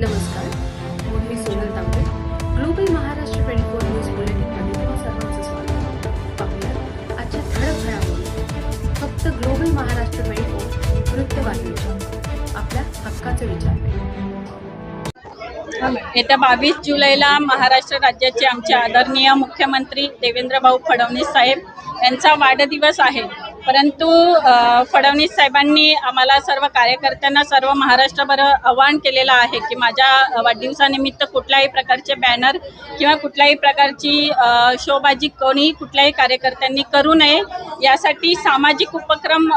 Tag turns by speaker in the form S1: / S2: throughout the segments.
S1: नमस्कार. मी Sonal Tambe. Global Maharashtra twenty four news बुलेटिनमध्ये तुम्हा सर्वांचं स्वागत पाहूया आजच्या ठळक घडामोडी. फक्त ग्लोबल महाराष्ट्र ट्वेंटी फोर वृत्तवाहिनीच्या. आपल्या हक्काचे विचार
S2: येत्या बावीस जुलैला महाराष्ट्र राज्याचे आमचे आदरणीय मुख्यमंत्री देवेंद्रभाऊ फडणवीस साहेब यांचा वाढदिवस आहे. परंतु फडणवीस साहेबांनी आम्हाला सर्व कार्यकर्त्यांना सर्व महाराष्ट्रभर आवाहन केलेलं आहे की माझ्या वाढदिवसानिमित्त कुठल्याही प्रकारचे बॅनर किंवा कुठल्याही प्रकारची शोबाजी कोणीही कुठल्याही कार्यकर्त्यांनी करू नये. यासाठी सामाजिक उपक्रम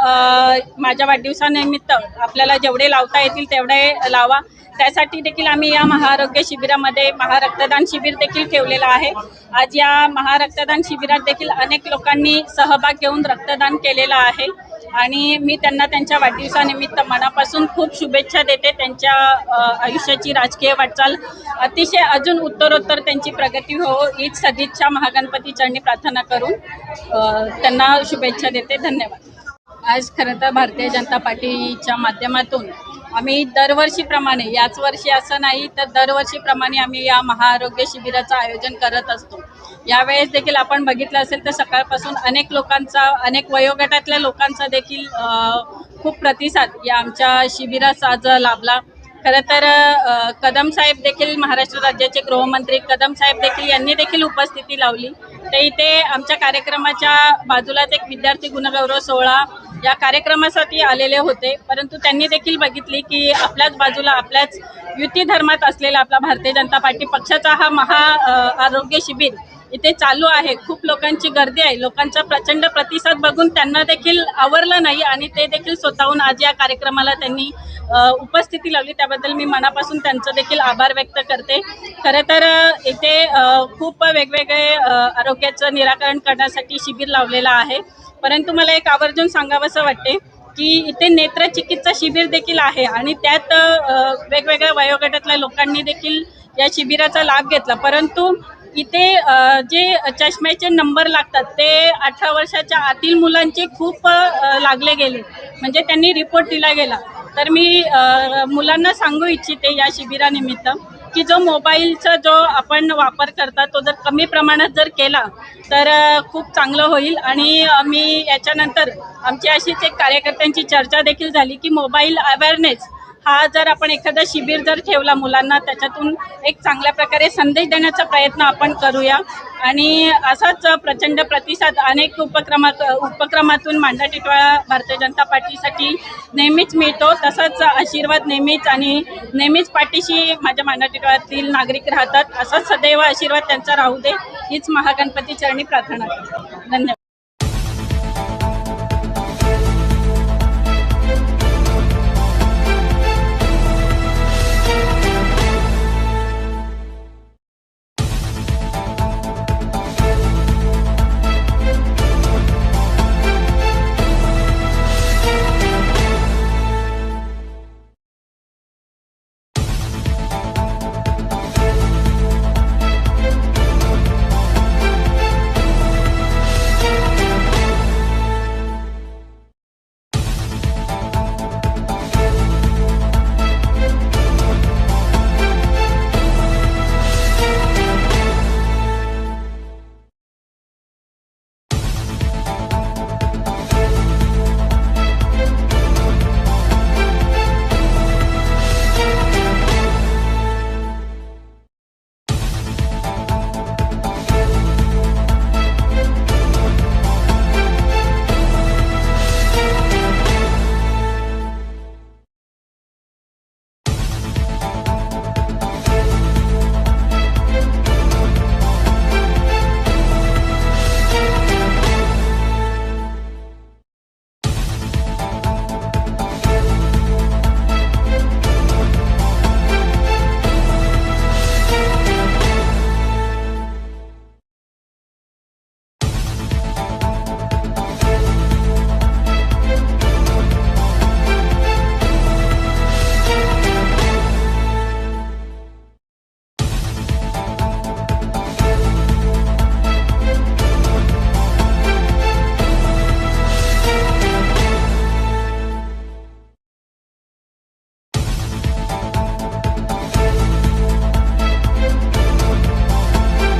S2: माझ्या वाढदिवसानिमित्त आपल्याला जेवढे लावता येतील तेवढे लावा. त्यासाठी देखील आम्ही या महाआरोग्य शिबिरामध्ये महारक्तदान शिबिर देखील ठेवलेलं आहे. आज या महारक्तदान शिबिरात देखील अनेक लोकांनी सहभाग घेऊन रक्तदान केलेलं आहे. आणि मी त्यांना त्यांच्या वाढदिवसानिमित्त मनापासून खूप शुभेच्छा देते. त्यांच्या आयुष्याची राजकीय वाटचाल अतिशय अजून उत्तरोत्तर त्यांची प्रगती हो हीच सदिच्छा महागणपती चरणी प्रार्थना करून अ, त्यांना शुभेच्छा देते. धन्यवाद. आज खरं तर भारतीय जनता पार्टीच्या माध्यमातून आम्ही दरवर्षीप्रमाणे याच वर्षी असं नाही तर दरवर्षीप्रमाणे आम्ही या महाआरोग्य शिबिराचं आयोजन करत असतो. यावेळेस देखील आपण बघितलं असेल तर सकाळपासून अनेक लोकांचा अनेक वयोगटातल्या लोकांचा देखील खूप प्रतिसाद या आमच्या शिबिरास आज लाभला. खरं तर कदम साहेब देखील महाराष्ट्र राज्याचे गृहमंत्री कदम साहेब देखील यांनी देखील उपस्थिती लावली. ते इथे आमच्या कार्यक्रमाच्या बाजूलाच एक विद्यार्थी गुणगौरव सोहळा या कार्यक्रमासाठी आलेले होते. परंतु त्यांनी देखील बघितली की आपल्याच बाजूला आपल्याच युती धर्मात असलेला आपला भारतीय जनता पार्टी पक्षाचा हा महा आरोग्य शिबिर इथे चालू आहे. खूप लोकांची गर्दी आहे. लोकांचा प्रचंड प्रतिसाद बघून त्यांना देखील आवरलं नाही आणि ते देखील स्वतःहून आज या कार्यक्रमाला त्यांनी उपस्थिती लावली. त्याबद्दल मी मनापासून त्यांचं देखील आभार व्यक्त करते. खरं तर इथे खूप वेगवेगळे आरोग्याचं निराकरण करण्यासाठी शिबिर लावलेलं आहे. परंतु मला एक आवर्जून सांगावंसं वाटते की इथे नेत्रचिकित्सा शिबिर देखील आहे आणि त्यात वेगवेगळ्या वयोगटातल्या लोकांनी देखील या शिबिराचा लाभ घेतला. परंतु इथे जे चष्म्याचे नंबर लागतात ते अठरा वर्षाच्या आतील मुलांचे खूप लागले गेले. म्हणजे त्यांनी रिपोर्ट दिला गेला. तर मी मुलांना सांगू इच्छिते या शिबिरानिमित्त. की जो मोबाईलचा जो आपण वापर करता तो जर कमी प्रमाणात जर केला तर खूप चांगलं होईल. आणि मी याच्यानंतर आमची अशीच एक कार्यकर्त्यांची चर्चा देखील झाली की मोबाईल अवेअरनेस हा जर आपण एखादा शिबिर जर ठेवला मुलांना त्याच्यातून एक चांगल्या प्रकारे संदेश देण्याचा प्रयत्न आपण करूया. आणि असाच प्रचंड प्रतिसाद अनेक उपक्रमात उपक्रमातून मांडा टिटवाळा भारतीय जनता पार्टीसाठी नेहमीच मिळतो. तसाच आशीर्वाद नेहमीच आणि नेहमीच पाठीशी माझ्या मांडा टिटवाळ्यातील नागरिक राहतात. असाच सदैव आशीर्वाद त्यांचा राहू दे. हीच महागणपती चरणी प्रार्थना धन्यवाद.